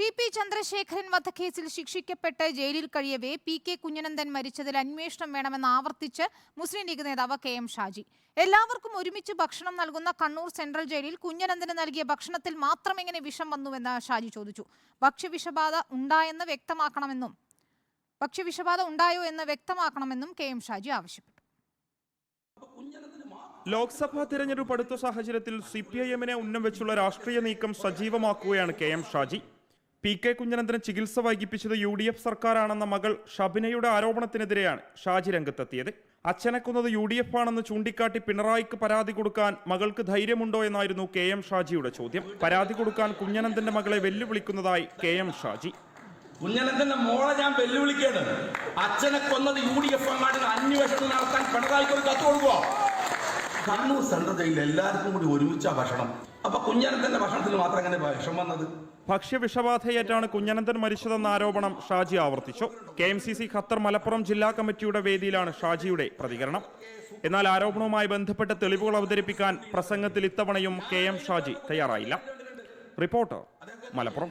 T P Chandrasekharan വധക്കേസിൽ ശിക്ഷിക്കപ്പെട്ട് ജയിലിൽ കഴിയവേ പി കെ കുഞ്ഞനന്ദൻ മരിച്ചതിൽ അന്വേഷണം വേണമെന്ന് ആവർത്തിച്ച് മുസ്ലിം ലീഗ് നേതാവ് കെ എം ഷാജി. എല്ലാവർക്കും ഒരുമിച്ച് ഭക്ഷണം നൽകുന്ന കണ്ണൂർ സെൻട്രൽ ജയിലിൽ കുഞ്ഞനന്ദന് നൽകിയ ഭക്ഷണത്തിൽ മാത്രം എങ്ങനെ വിഷം വന്നുവെന്ന് ഷാജി ചോദിച്ചു. ഭക്ഷ്യവിഷബാധ ഉണ്ടായെന്ന് വ്യക്തമാക്കണമെന്നും ഭക്ഷ്യവിഷബാധ ഉണ്ടായോ എന്ന് വ്യക്തമാക്കണമെന്നും കെ എം ഷാജി ആവശ്യപ്പെട്ടു. ലോക്സഭാ തിരഞ്ഞെടുപ്പ് അടുത്ത സാഹചര്യത്തിൽ സി പി ഐ എമ്മിനെ ഉന്നം വെച്ചുള്ള രാഷ്ട്രീയ നീക്കം സജീവമാക്കുകയാണ് K M Shaji. P K കുഞ്ഞനന്ദന് ചികിത്സ വൈകിപ്പിച്ചത് യു ഡി എഫ് സർക്കാരാണെന്ന മകൾ ഷബിനയുടെ ആരോപണത്തിനെതിരെയാണ് ഷാജി രംഗത്തെത്തിയത്. അച്ഛനെ കൊന്നത് യു ഡി എഫ് ആണെന്ന് ചൂണ്ടിക്കാട്ടി പിണറായിക്ക് പരാതി കൊടുക്കാൻ മകൾക്ക് ധൈര്യമുണ്ടോ എന്നായിരുന്നു കെ എം ഷാജിയുടെ ചോദ്യം. പരാതി കൊടുക്കാൻ കുഞ്ഞനന്ദന്റെ മകളെ വെല്ലുവിളിക്കുന്നതായി കെ എം ഷാജി. കുഞ്ഞനന്തന്റെ മോളെ ഞാൻ വെല്ലുവിളിക്കാണ് അച്ഛനെ കൊന്നത് യു ഡി എഫ് അന്വേഷണം നടത്താൻ പിണറായിക്ക് ഒരു കത്ത് കൊടുക്കുവോ? കണ്ണൂർ സെൻട്രൽ ജയിലിൽ എല്ലാവർക്കും കൂടി ഒരുമിച്ചാ ഭക്ഷണം. അപ്പൊ കുഞ്ഞനന്തന്റെ ഭക്ഷണത്തിൽ മാത്രം അങ്ങനെ വിഷം വന്നത്? ഭക്ഷ്യവിഷബാധയേറ്റാണ് കുഞ്ഞനന്തൻ മരിച്ചതെന്ന ആരോപണം ഷാജി ആവർത്തിച്ചു. K M C C Qatar Malappuram ജില്ലാ കമ്മിറ്റിയുടെ വേദിയിലാണ് ഷാജിയുടെ പ്രതികരണം. എന്നാൽ ആരോപണവുമായി ബന്ധപ്പെട്ട തെളിവുകൾ അവതരിപ്പിക്കാൻ പ്രസംഗത്തിൽ ഇത്തവണയും കെ എം ഷാജി തയ്യാറായില്ല. റിപ്പോർട്ടർ മലപ്പുറം.